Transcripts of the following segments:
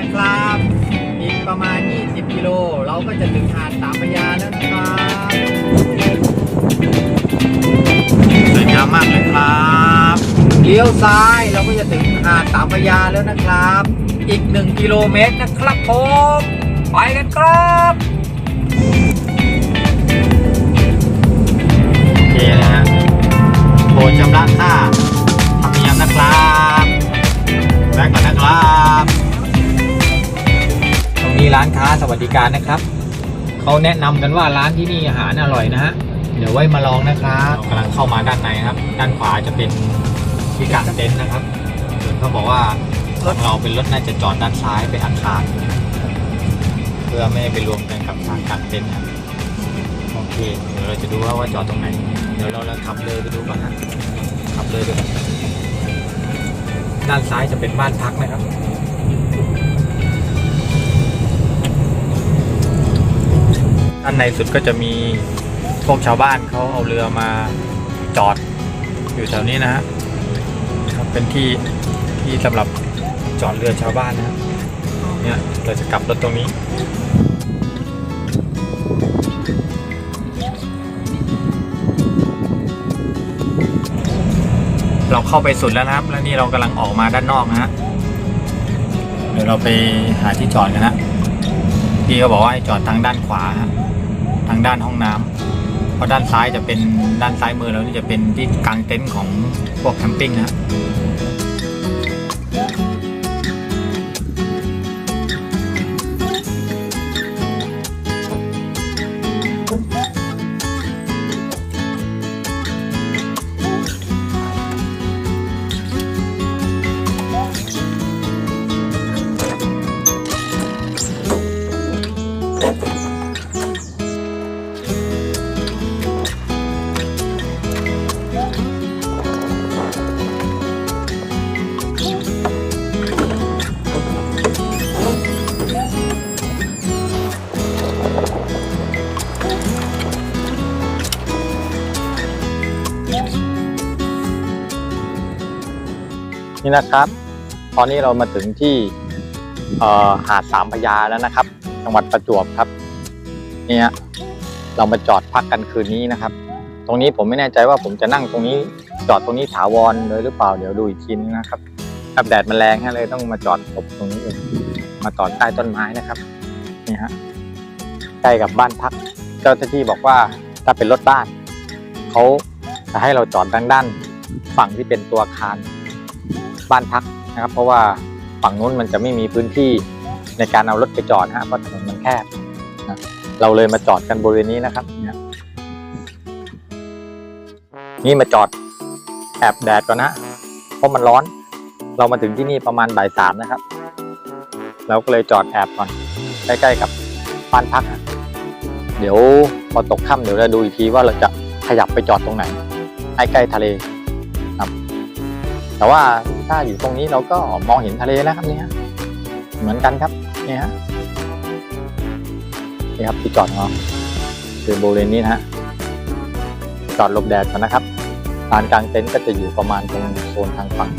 นะครับอีกประมาณ 20 กิโล เราก็จะถึงหาดสามพยาแล้วนะครับสวยงามมากเลยครับเลี้ยวซ้ายเราก็จะถึงหาดสามพยาแล้วนะครับ อีก 1 กิโลเมตรนะครับผมไปกันครับ สวัสดิการนะครับเขาแนะนำกันว่าร้านที่นี่อาหารอร่อยนะฮะเดี๋ยวไว้มาลองนะครับกำลังเข้ามาด้านในครับ ด้านขวาจะเป็นที่กางเต็นท์นะครับส่วนเขาบอกว่ารถเราเป็นรถน่าจะจอดด้านซ้ายเป็นอาคารเพื่อไม่ให้ไปรวมกันกับทางกางเต็นท์ครับโอเคเดี๋ยวเราจะดูว่าว่าจอดตรงไหน เดี๋ยวเราเราขับเลยไปดูก่อนนะขับเลยไปก่อนด้านซ้ายจะเป็นบ้านพักนะครับ ในสุดก็จะมีพวกชาวบ้านเขาเอาเรือมาจอดอยู่แถวนี้นะฮะครับเป็นที่ที่สำหรับจอดเรือชาวบ้านนะเนี่ยเราจะกลับรถตรงนี้เราเข้าไปสุดแล้วนะครับ แล้วนี่เรากำลังออกมาด้านนอกนะฮะ เดี๋ยวเราไปหาที่จอดกันนะ พี่ก็บอกว่าให้จอดทางด้านขวาฮะางด้านห้องน้ำเพราะด้านซ้ายจะเป็นด้านซ้ายมือเรานี่จะเป็นที่กางเต็นท์ของพวกแคมปิ้งนะ นี่นะครับ ตอนนี้เรามาถึงที่หาดสามพยาแล้วนะครับ จังหวัดประจวบครับ เนี่ยเรามาจอดพักกันคืนนี้นะครับ ตรงนี้ผมไม่แน่ใจว่าผมจะนั่งตรงนี้จอดตรงนี้ถาวรเลยหรือเปล่าเดี๋ยวดูอีกทีนึงนะครับครับแดดมันแรงฮะเลยต้องมาจอดผมตรงนี้เลยมาจอดใต้ต้นไม้นะครับนี่ฮะใกล้กับบ้านพัก เจ้าหน้าที่บอกว่าถ้าเป็นรถบ้านเขาจะให้เราจอดด้านด้านฝั่งที่เป็นตัวอาคาร บ้านพักนะครับ เพราะว่าฝั่งนู้นมันจะไม่มีพื้นที่ในการเอารถไปจอดฮะเพราะถนนมันแคบนะเราเลยมาจอดกันบริเวณนี้นะครับเนี่ยนี่มาจอดแอบแดดก่อนนะเพราะมันร้อน เรามาถึงที่นี่ประมาณบ่ายสามนะครับ เราก็เลยจอดแอบก่อนใกล้ๆกับบ้านพัก เดี๋ยวพอตกค่ำเดี๋ยวเราดูอีกทีว่าเราจะขยับไปจอดตรงไหนใกล้ๆทะเล แต่ว่าถ้าอยู่ตรงนี้เราก็มองเห็นทะเลนะครับเนี่ยเหมือนกันครับเนี่ยฮะนี่ครับที่จอดเราคือบริเวณนี้นะฮะจอดหลบแดดก่อนนะครับลานกลางเต็นท์ก็จะอยู่ประมาณตรงโซนทางฝั่ง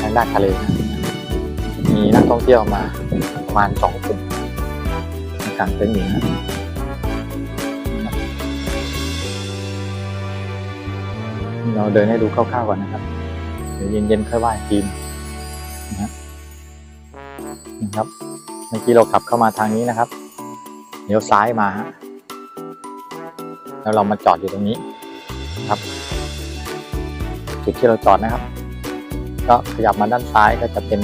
ทางด้านทะเลนะมีนักท่องเที่ยวมาประมาณสองกลุ่มกลางเต็นท์อยู่นะเราเดินให้ดูคร่าวๆก่อนนะครับ เดี๋ยวเย็นๆค่อยว่าอีกทีนะนะครับเมื่อกี้เราขับเข้ามาทางนี้นะครับเลี้ยวซ้ายมาฮะแล้วเรามาจอดอยู่ตรงนี้ครับ จุดที่เราจอดนะครับ ก็ขยับมาด้านซ้ายก็จะเป็น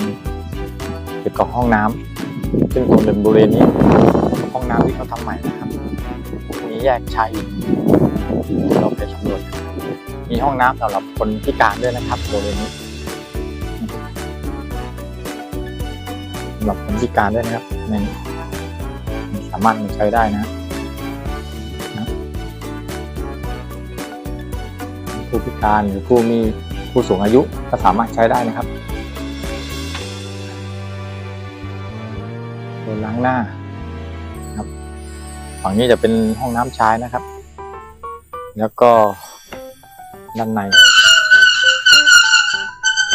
จุดของห้องน้ำซึ่งตรงบริเวณนี้ห้องน้ำที่เขาทำใหม่นะครับมีแยกชายหญิงเดี๋ยวเราไปสำรวจ มีห้องน้ำสำหรับคนพิการด้วยนะครับบริเวณนี้สำหรับคนพิการด้วยนะครับในสามารถมาใช้ได้นะนะผู้พิการหรือผู้มีผู้สูงอายุก็สามารถใช้ได้นะครับโดนล้างหน้าครับฝั่งนี้จะเป็นห้องน้ำชายนะครับ แล้วก็ ด้านใน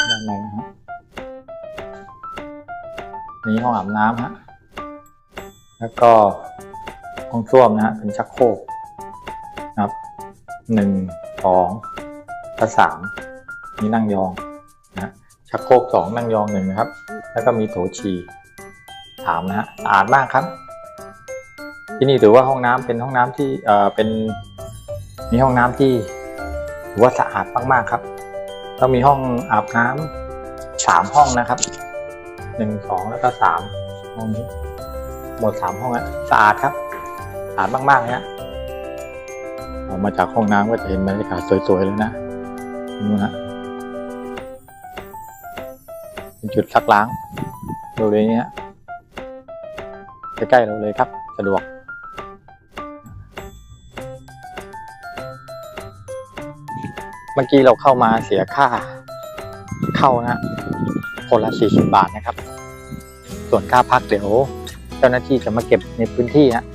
ด้านในนะฮะนี่ห้องอาบน้ำฮะแล้วก็ห้องส้วมนะฮะเป็นชักโครกนะครับหนึ่งสองและสามนี่นั่งยองนะชักโครกสองนั่งยองหนึ่งนะครับ แล้วก็มีโถฉี่สามนะฮะสะอาดมากครับ ที่นี่ถือว่าห้องน้ำเป็นห้องน้ำที่เอ่อเป็นมีห้องน้ำที่ ถือว่าสะอาดมากๆครับแล้วมีห้องอาบน้ำสามห้องนะครับหนึ่งสองแล้วก็สามห้องนี้ หมดสามห้องอะสะอาดครับสะอาดมากๆเลยนะออกมาจากห้องน้ำก็จะเห็นบรรยากาศสวยๆเลยนะนู่นฮะเป็นจุดซักล้างบริเวณนี้ฮะใกล้ๆเราเลยครับ สะดวก มื่อกี้เราเข้ามาเสียค่าเข้านะคนละ40 บาทนะครับ ส่วนค่าพักเดี๋ยวเจ้าหน้าที่จะมาเก็บในพื้นที่ฮะ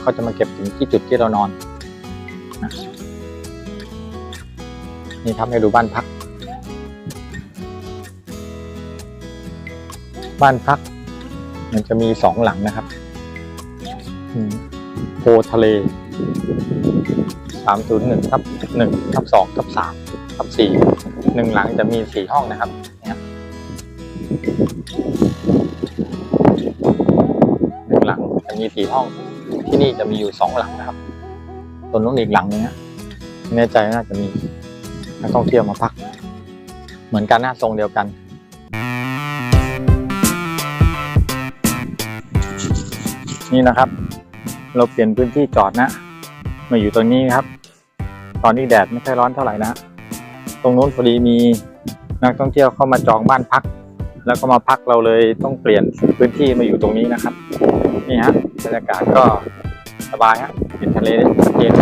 เขาจะมาเก็บถึงที่จุดที่เรานอนนะนี่ครับให้ดูบ้านพัก บ้านพัก มันจะมีสองหลังนะครับโพทะเล สามศูนย์หนึ่งทับหนึ่งทับสองทับสามทับสี่หนึ่งหลังจะมีสี่ห้องนะครับเนี่ยหนึ่งหลังจะมีสี่ห้อง ที่นี่จะมีอยู่สองหลังนะครับส่วนนู้นอีกหลังนึงนะแน่ใจน่าจะมีนักท่องเที่ยวมาพัก เหมือนกันหน้าทรงเดียวกันนี่นะครับ เราเปลี่ยนพื้นที่จอดนะ มาอยู่ตรงนี้ครับ ตอนนี้แดดไม่ค่อยร้อนเท่าไหร่นะตรงนู้นพอดีมีนักท่องเที่ยวเข้ามาจองบ้านพัก แล้วก็มาพักเราเลยต้องเปลี่ยนพื้นที่มาอยู่ตรงนี้นะครับ นี่ฮะบรรยากาศก็สบายฮะเห็นทะเลได้ชัดเจน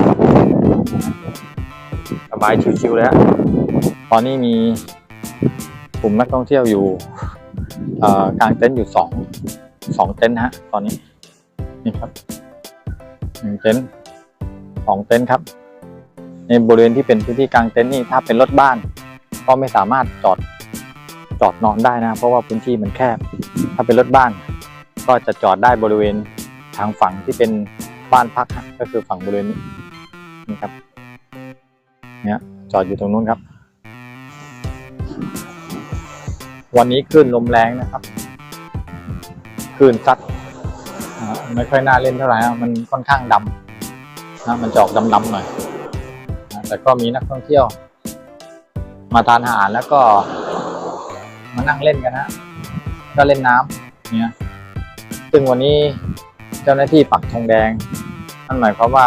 สบายชิวๆเลยฮะตอนนี้มีกลุ่มนักท่องเที่ยวอยู่กลางเต็นท์อยู่สองสองเต็นท์ฮะ ตอนนี้นี่ครับหนึ่งเต็นท์สองเต็นท์ครับ ในบริเวณที่เป็นพื้นที่กลางเต็นท์นี่ถ้าเป็นรถบ้าน ก็ไม่สามารถจอดจอดนอนได้นะ เพราะว่าพื้นที่มันแคบ ถ้าเป็นรถบ้าน ก็จะจอดได้บริเวณทางฝั่งที่เป็นบ้านพักก็คือฝั่งบริเวณนี้นี่ครับเนี่ยจอดอยู่ตรงนู้นครับ วันนี้คลื่นลมแรงนะครับคลื่นซัดไม่ค่อยน่าเล่นเท่าไหร่มันค่อนข้างดำนะมันจอกดำๆหน่อย แต่ก็มีนักท่องเที่ยว มาทานอาหารแล้วก็ มานั่งเล่นกันฮะก็เล่นน้ำเนี่ยซึ่งวันนี้เจ้าหน้าที่ปักธงแดงนั่นหมายความว่า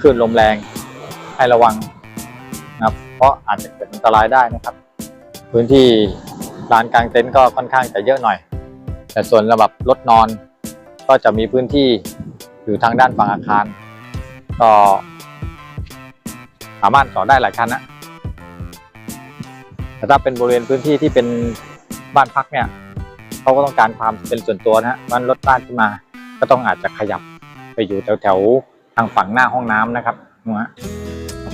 คลื่นลมแรงให้ระวังนะครับ เพราะอาจจะเกิดอันตรายได้นะครับ พื้นที่ลานกลางเต็นท์ก็ค่อนข้างจะเยอะหน่อย แต่ส่วนระดับรถนอนก็จะมีพื้นที่อยู่ทางด้านฝั่งอาคาร ก็ามารถจอดได้หลายคันนะแต่ถ้าเป็นบริเวณพื้นที่ที่เป็นบ้านพักเนี่ยเขาก็ต้องการความเป็นส่วนตัวนะฮะมันรถบ้านที่มา ก็ต้องอาจจะขยับไปอยู่แถวๆทางฝั่งหน้าห้องน้ำนะครับนู้นฮะ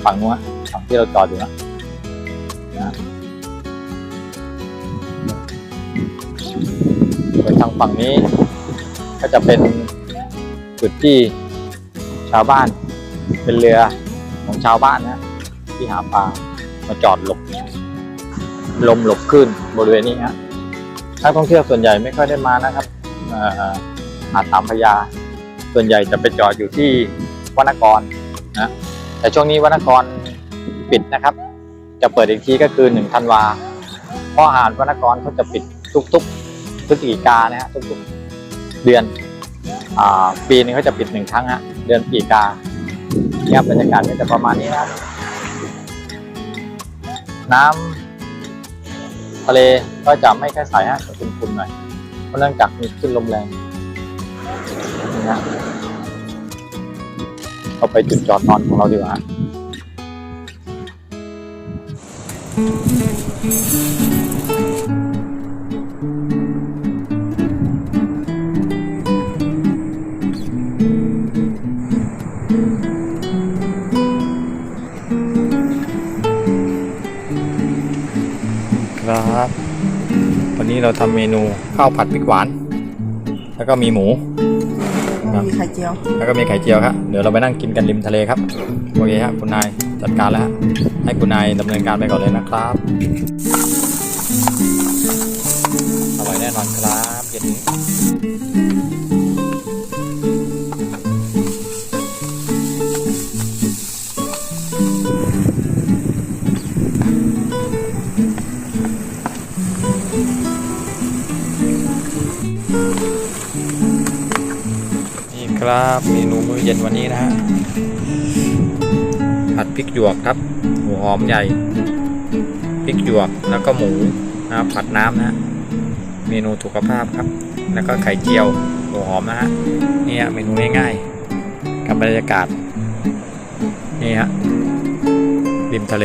ฝั่งนู้นฮะฝั่งที่เราจอดอยู่นะนะส่วนทางฝั่งนี้ก็จะเป็นจุดที่ชาวบ้านเป็นเรือ ของชาวบ้านนะที่หาปลามาจอดหลบลมหลบขึ้นบริเวณนี้ฮะนักท่องเที่ยวส่วนใหญ่ไม่ค่อยได้มานะครับหาดสามพยา ส่วนใหญ่จะไปจอดอยู่ที่วนกรนะแต่ช่วงนี้วนกรปิดนะครับ จะเปิดอีกทีก็คือหนึ่งธันวาเพราะหาดวนกรเขาจะปิดทุกๆพฤศจิกานะฮะทุกๆเดือนอปีนึงเขาจะปิดหนึ่งครั้งฮะเดือนพฤศจิกา เนี่ยบรรยากาศก็จะประมาณนี้นะครับน้ำทะเลก็จะไม่ค่อยใสฮะจะขุ่นๆหน่อยเพราะเนื่องจากมีคลื่นลมแรงนี่ฮะเราไปจุดจอดนอนของเราดีกว่า เราทำเมนูข้าวผัดพริกหวาน แล้วก็มีหมู มีไข่เจียว แล้วก็มีไข่เจียวครับเดี๋ยวเราไปนั่งกินกันริมทะเลครับโอเคครับคุณนายจัดการแล้วฮะให้คุณนายดำเนินการไปก่อนเลยนะครับอร่อยแน่นอนครับเย็นนี้ ครับ เมนูมื้อเย็นวันนี้นะฮะผัดพริกหยวกครับ หมูหอมใหญ่พริกหยวกแล้วก็หมูนะผัดน้ำนะฮะเมนูสุขภาพครับ แล้วก็ไข่เจียวหมูหอมนะฮะนี่ฮะเมนูง่ายๆกับบรรยากาศนี่ฮะริมทะเล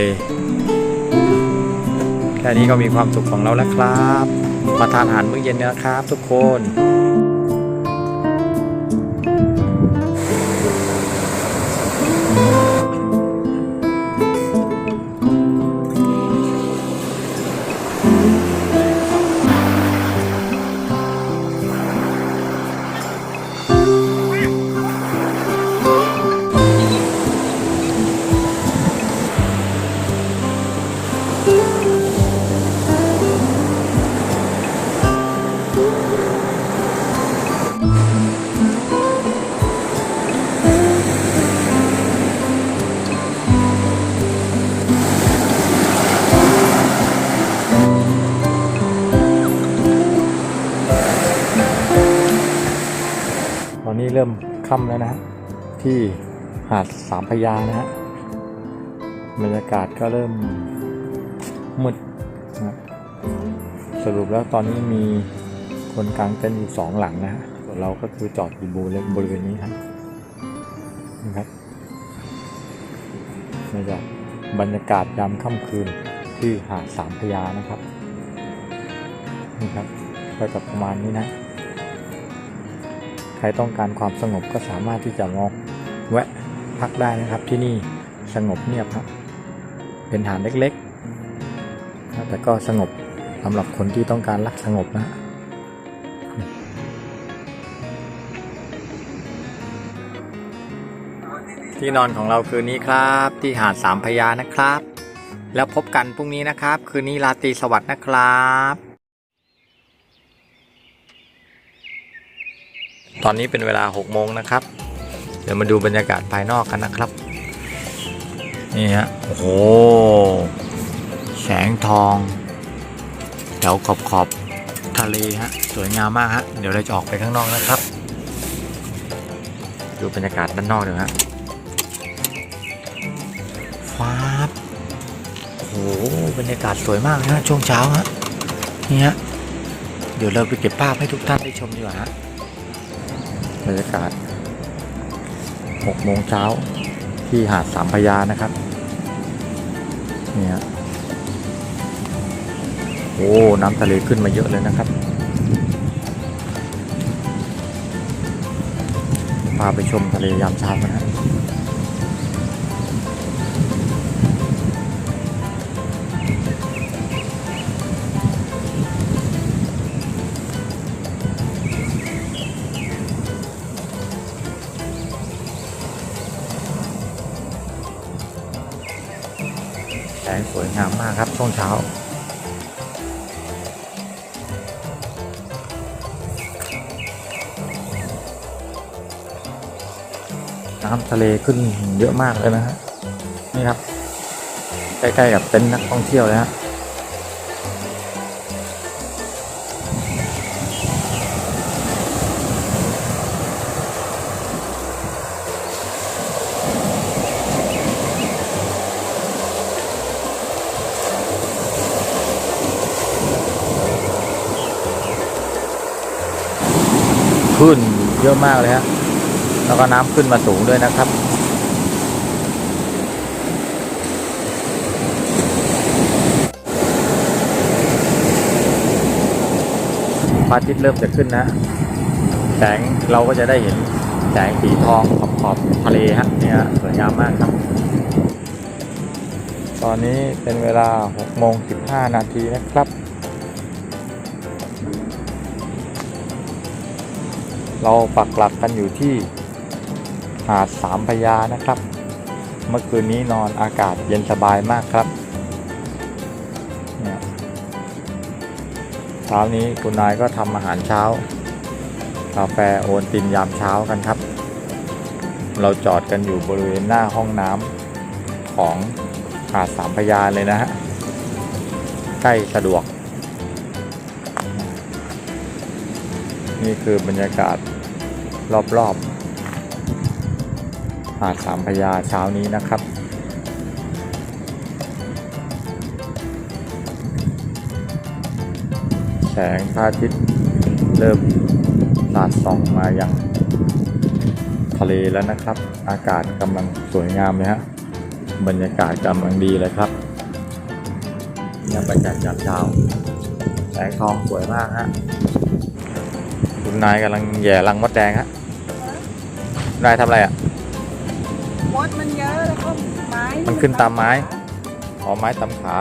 แค่นี้ก็มีความสุขของเราแล้วครับ มาทานอาหารมื้อเย็นนะครับทุกคน ค่ำแล้วนะฮะที่หาดสามพยานะฮะบรรยากาศก็เริ่มมืดนะสรุปแล้วตอนนี้มีคนกลางเต็นท์อยู่สองหลังนะฮะเราก็คือจอดอยู่บริเวณบริเวณนี้ครับนะครับนี่จะบรรยากาศยามค่ำคืนที่หาดสามพยานะครับนี่ครับก็จะประมาณนี้นะ ใครต้องการความสงบก็สามารถที่จะมองแวะพักได้นะครับที่นี่สงบเงียบครับเป็นฐานเล็กๆ แต่ก็สงบสำหรับคนที่ต้องการรักสงบนะที่นอนของเราคืนนี้ครับ ที่หาดสามพระยานะครับ แล้วพบกันพรุ่งนี้นะครับ คืนนี้ราตรีสวัสดิ์นะครับ ตอนนี้เป็นเวลา6โมงนะครับ เดี๋ยวมาดูบรรยากาศภายนอกกันนะครับ นี่ฮะ โอ้โห แสงทองแถวขอบขอบทะเลฮะ สวยงามมากฮะ เดี๋ยวเราจะออกไปข้างนอกนะครับ ดูบรรยากาศด้านนอกเดี๋ยวฮะฟ้าโอ้โห บรรยากาศสวยมากเลยฮะช่วงเช้าฮะ นี่ฮะ เดี๋ยวเราไปเก็บภาพให้ทุกท่านได้ชมดีกว่าฮะ บรรยากาศ6โมงเช้าที่หาดสามพยานะครับเนี่ยโอ้น้ำทะเลขึ้นมาเยอะเลยนะครับ พาไปชมทะเลยามเช้ากันนะ วงเช้า น้ำทะเลขึ้นเยอะมากเลยนะฮะนี่ครับ ใกล้ ๆ กับเต็นท์นักท่องเที่ยวเลยฮะ ขึ้นเยอะมากเลยฮะแล้วก็น้ำขึ้นมาสูงด้วยนะครับพระอาทิตย์เริ่มจะขึ้นนะ แสงเราก็จะได้เห็นแสงสีทองขอบขอบทะเลฮะเนี่ยสวยงามมากครับ ตอนนี้เป็นเวลา6โมง15 นาทีนะครับ เราปักหลักกันอยู่ที่หาดสามพระยานะครับ เมื่อคืนนี้นอนอากาศเย็นสบายมากครับเนี่ยเช้านี้คุณนายก็ทำอาหารเช้า กาแฟโอนตินยามเช้ากันครับ เราจอดกันอยู่บริเวณหน้าห้องน้ำของหาดสามพระยาเลยนะฮะใกล้สะดวก นี่คือบรรยากาศ รอบๆหาดสามพยาเช้านี้นะครับ แสงพระอาทิตย์เริ่มสาดส่องมายังทะเลแล้วนะครับ อากาศกำลังสวยงามเลยฮะบรรยากาศกำลังดีเลยครับเนี่ยบรรยากาศยามเช้าแสงทองสวยมากฮะคุณนายกำลังแย่รังมดแดงฮะ คุณนายทำอะไรอะ มดมันเยอะแล้วก็ไม้มันขึ้นตามไม้ขอไม้ตำขา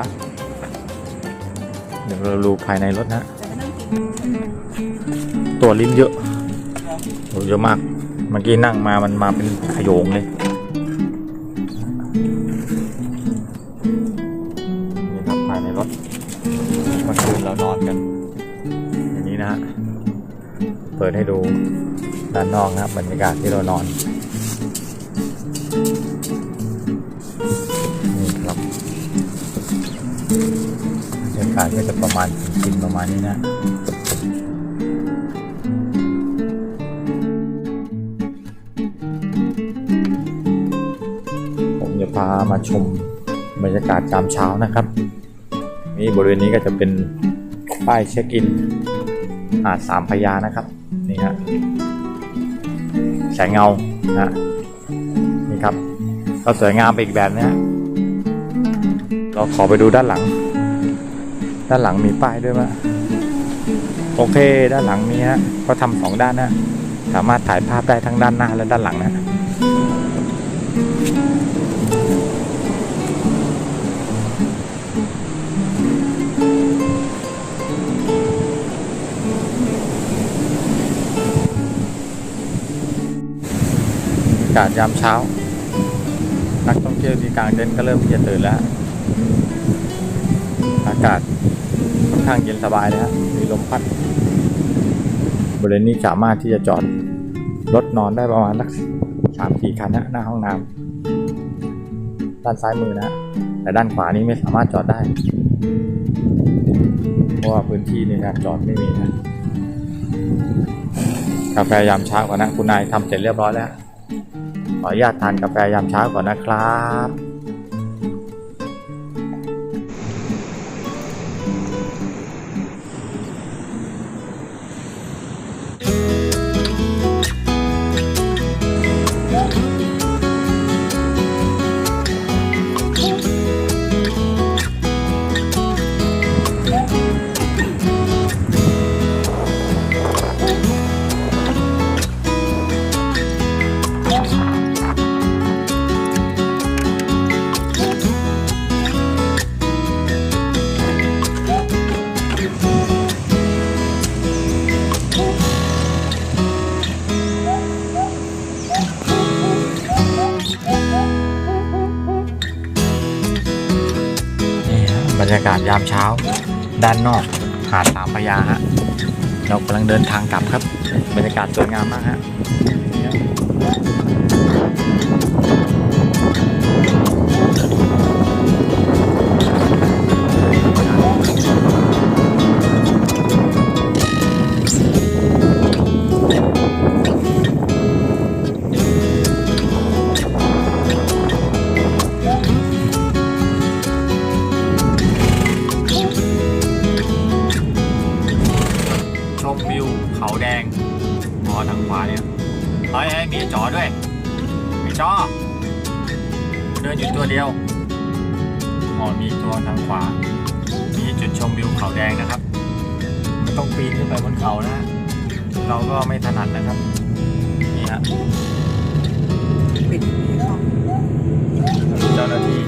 เดี๋ยวเราดูภายในรถนะ แต่ไม่ต้องกินตัวลิ้นเยอะโอ้เยอะมาก เมื่อกี้นั่งมามันมาเป็นขโยงเลยนี่ครับภายในรถเมื่อคืนเรานอนกัน อย่างนี้นะฮะ เปิดให้ดู ด้านนอกนะครับบรรยากาศที่เรานอนนี่ครับบรรยากาศก็จะประมาณจริงๆประมาณนี้นะผมจะพามาชมบรรยากาศยามเช้านะครับ นี่บริเวณนี้ก็จะเป็นป้ายเช็คอินหาดสามพยานะครับ แสงเงานะฮะนี่ครับ ก็สวยงามไปอีกแบบนะฮะเราขอไปดูด้านหลัง ด้านหลังมีป้ายด้วยมั้ยโอเค ด้านหลังมีฮะก็ทำสองด้านนะสามารถถ่ายภาพได้ทั้งด้านหน้าและด้านหลังนะากาศยามเช้า นักท่องเที่ยวที่กลางเต็นท์ก็เริ่มที่จะตื่นแล้ว อากาศค่อนข้างเย็นสบายเลยฮะมีลมพัดบริเวณนี้สามารถที่จะจอดรถนอนได้ประมาณสักสามสี่คันนะหน้าห้องน้ำด้านซ้ายมือนะ แต่ด้านขวานี้ไม่สามารถจอดได้ เพราะว่าพื้นที่ในการจอดไม่มีนะกาแฟยามเช้าก่อนนะ คุณนายทำเสร็จเรียบร้อยแล้ว ขออนุญาตทานกาแฟยามเช้าก่อนนะครับามเช้า ด้านนอกหาดสามพยาฮะเรากำลังเดินทางกลับครับ บรรยากาศสวยงามมากฮะ นไปบนเขานะเราก็ไม่ถนัดนะครับ นี่ฮะปิดเจ้าหน้าที่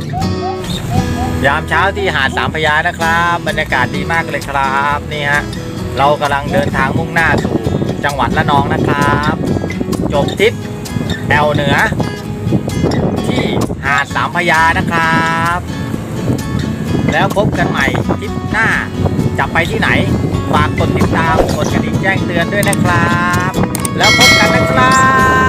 ยามเช้าที่หาดสามพยานะครับ บรรยากาศดีมากเลยครับนี่ฮะเรากำลังเดินทางมุ่งหน้าสู่จังหวัดละนองนะครับ จบทริปแอวเหนือ ที่หาดสามพยานะครับ แล้วพบกันใหม่ทริปหน้าจะไปที่ไหน ฝากกดติดตามกดกระดิ่งแจ้งเตือนด้วยนะครับ แล้วพบกันนะครับ